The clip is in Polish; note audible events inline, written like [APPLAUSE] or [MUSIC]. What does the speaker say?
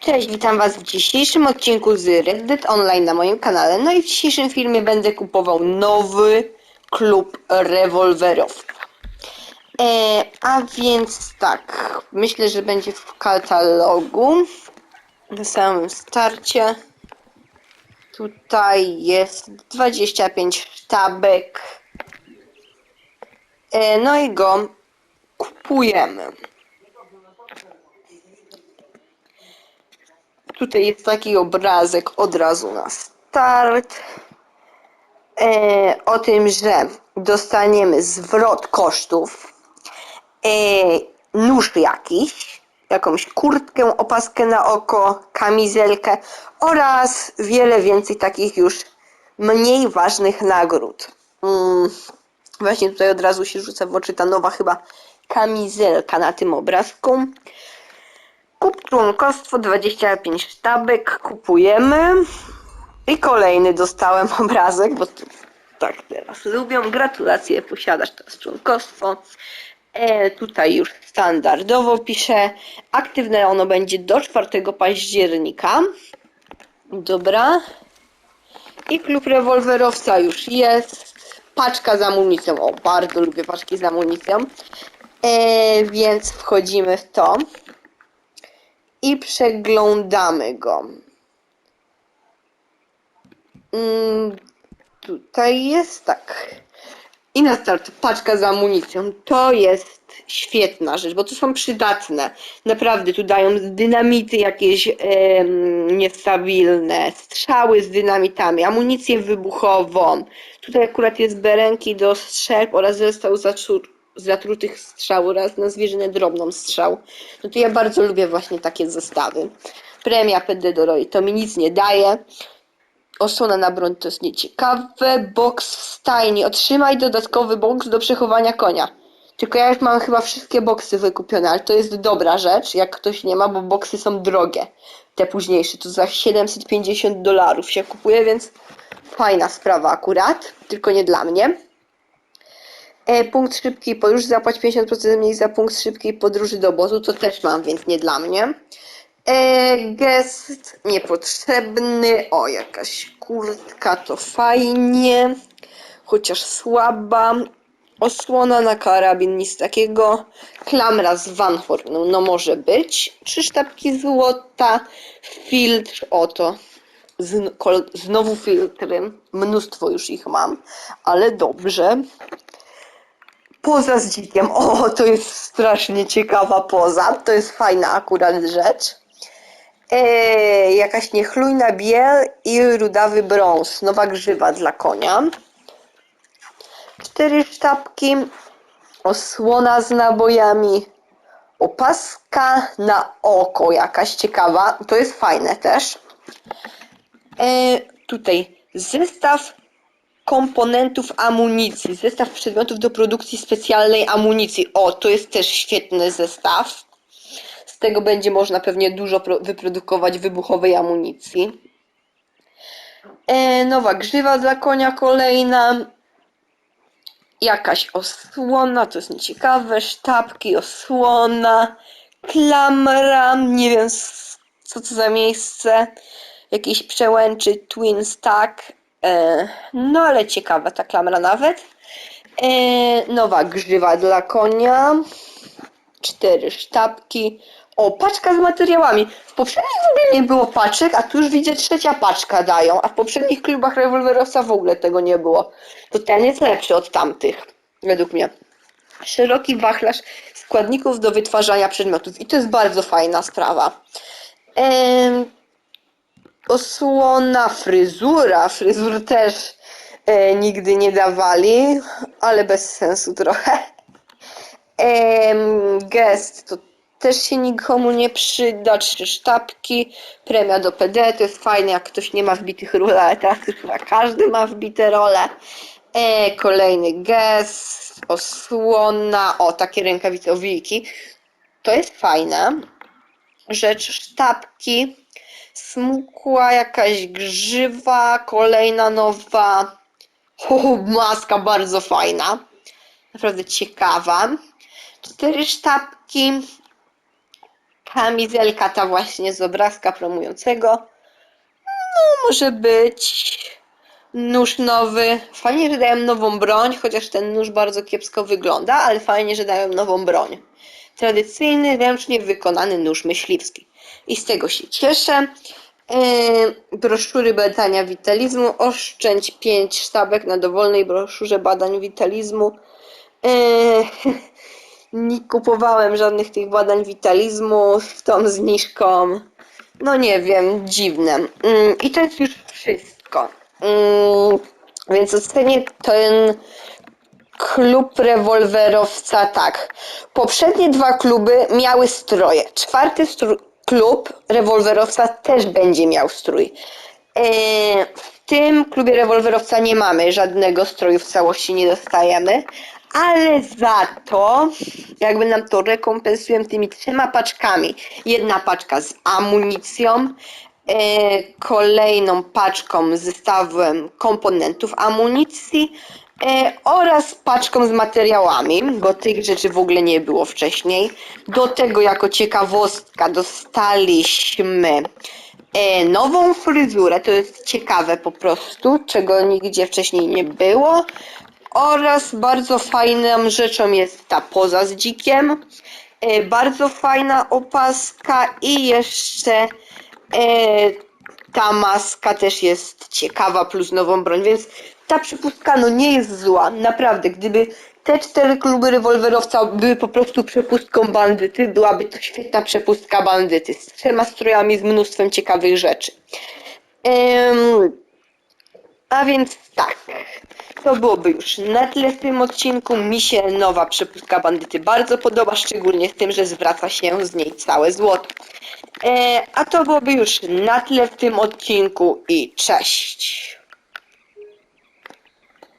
Cześć, witam Was w dzisiejszym odcinku z Red Dead Online na moim kanale. No i w dzisiejszym filmie będę kupował nowy klub rewolwerów. E, a więc tak, myślę, że będzie w katalogu na samym starcie. Tutaj jest 25 sztabek. E, no i go kupujemy. Tutaj jest taki obrazek od razu na start. E, o tym, że dostaniemy zwrot kosztów, e, nóż jakiś, jakąś kurtkę, opaskę na oko, kamizelkę oraz wiele więcej takich już mniej ważnych nagród. Mm, właśnie tutaj od razu się rzuca w oczy ta nowa chyba kamizelka na tym obrazku. Kup członkostwo 25 sztabek, kupujemy. I kolejny dostałem obrazek, bo tak teraz lubią. Gratulacje, posiadasz teraz członkostwo. E, tutaj już standardowo piszę. Aktywne ono będzie do 4 października. Dobra. I klub rewolwerowca już jest. Paczka z amunicją. O, bardzo lubię paczki z amunicją. E, więc wchodzimy w to i przeglądamy go. Mm, tutaj jest tak. I na start paczka z amunicją. To jest świetna rzecz, bo to są przydatne. Naprawdę tu dają dynamity jakieś em, niestabilne, strzały z dynamitami, amunicję wybuchową. Tutaj akurat jest berenki do strzelb oraz zestaw zaczur- zatrutych strzał oraz na zwierzynę drobną strzał. No to ja bardzo lubię właśnie takie zestawy. Premia PD do Roy to mi nic nie daje. Osłona na broń to jest nieciekawe. Box w stajni. Otrzymaj dodatkowy box do przechowania konia. Tylko ja już mam chyba wszystkie boksy wykupione, ale to jest dobra rzecz, jak ktoś nie ma, bo boksy są drogie. Te późniejsze to za 750 dolarów się kupuje, więc fajna sprawa akurat, tylko nie dla mnie. E, punkt szybkiej podróży, zapłać 50% mniej za punkt szybkiej podróży do obozu, to też mam, więc nie dla mnie. E, gest niepotrzebny, o jakaś kurtka, to fajnie, chociaż słaba. Osłona na karabin, nic takiego. Klamra z Van Hornu, no może być. Trzy sztabki złota, filtr, oto. Znowu filtry, mnóstwo już ich mam, ale dobrze. Poza z dzikiem. O, to jest strasznie ciekawa poza. To jest fajna akurat rzecz. Eee, jakaś niechlujna biel i rudawy brąz. Nowa grzywa dla konia. Cztery sztabki. Osłona z nabojami. Opaska na oko jakaś ciekawa. To jest fajne też. Eee, tutaj zestaw komponentów amunicji. Zestaw przedmiotów do produkcji specjalnej amunicji. O, to jest też świetny zestaw. Z tego będzie można pewnie dużo pro- wyprodukować wybuchowej amunicji. E, nowa grzywa dla konia kolejna. Jakaś osłona, to jest nieciekawe. Sztabki, osłona. Klamra, nie wiem co to za miejsce. Jakiś przełęczy Twin Stack. E, no ale ciekawa ta klamra nawet. E, nowa grzywa dla konia. Cztery sztabki. O, paczka z materiałami. W poprzednich w ogóle nie było paczek, a tu już widzę trzecia paczka dają, a w poprzednich klubach rewolwerowca w ogóle tego nie było. To ten jest lepszy od tamtych, według mnie. Szeroki wachlarz składników do wytwarzania przedmiotów i to jest bardzo fajna sprawa. Em, osłona, fryzura. Fryzur też e, nigdy nie dawali, ale bez sensu trochę. Em, gest to też się nikomu nie przyda. Trzy sztabki, premia do PD, to jest fajne, jak ktoś nie ma wbitych ról, ale teraz chyba każdy ma wbite role. E, kolejny gest, osłona, o takie rękawice owiki. To jest fajne. Rzecz sztabki, smukła jakaś grzywa, kolejna nowa. O, maska bardzo fajna. Naprawdę ciekawa. Cztery sztabki. Kamizelka ta właśnie z obrazka promującego. No, może być. Nóż nowy. Fajnie, że dają nową broń, chociaż ten nóż bardzo kiepsko wygląda, ale fajnie, że dają nową broń. Tradycyjny, ręcznie wykonany nóż myśliwski. I z tego się cieszę. Yy, broszury badania witalizmu. Oszczędź 5 sztabek na dowolnej broszurze badań witalizmu. Yy, [LAUGHS] nie kupowałem żadnych tych badań witalizmu z tą zniżką. No nie wiem, dziwne. Mm, I to jest już wszystko. Mm, Więc ocenię ten klub rewolwerowca tak. Poprzednie dwa kluby miały stroje. Czwarty stru- klub rewolwerowca też będzie miał strój. E, W tym klubie rewolwerowca nie mamy żadnego stroju w całości, nie dostajemy, ale za to jakby nam to rekompensują tymi trzema paczkami. Jedna paczka z amunicją, e, kolejną paczką z zestawem komponentów amunicji oraz paczką z materiałami, bo tych rzeczy w ogóle nie było wcześniej. Do tego jako ciekawostka dostaliśmy e, nową fryzurę, to jest ciekawe po prostu, czego nigdzie wcześniej nie było. Oraz bardzo fajną rzeczą jest ta poza z dzikiem. E, bardzo fajna opaska i jeszcze e, ta maska też jest ciekawa plus nową broń, więc ta przepustka no nie jest zła, naprawdę. Gdyby te cztery kluby rewolwerowca były po prostu przepustką bandyty, byłaby to świetna przepustka bandyty z trzema strojami, z mnóstwem ciekawych rzeczy. Em, a więc tak, to byłoby już na tyle w tym odcinku. Mi się nowa przepustka bandyty bardzo podoba, szczególnie z tym, że zwraca się z niej całe złoto. E, a to byłoby już na tyle w tym odcinku i cześć.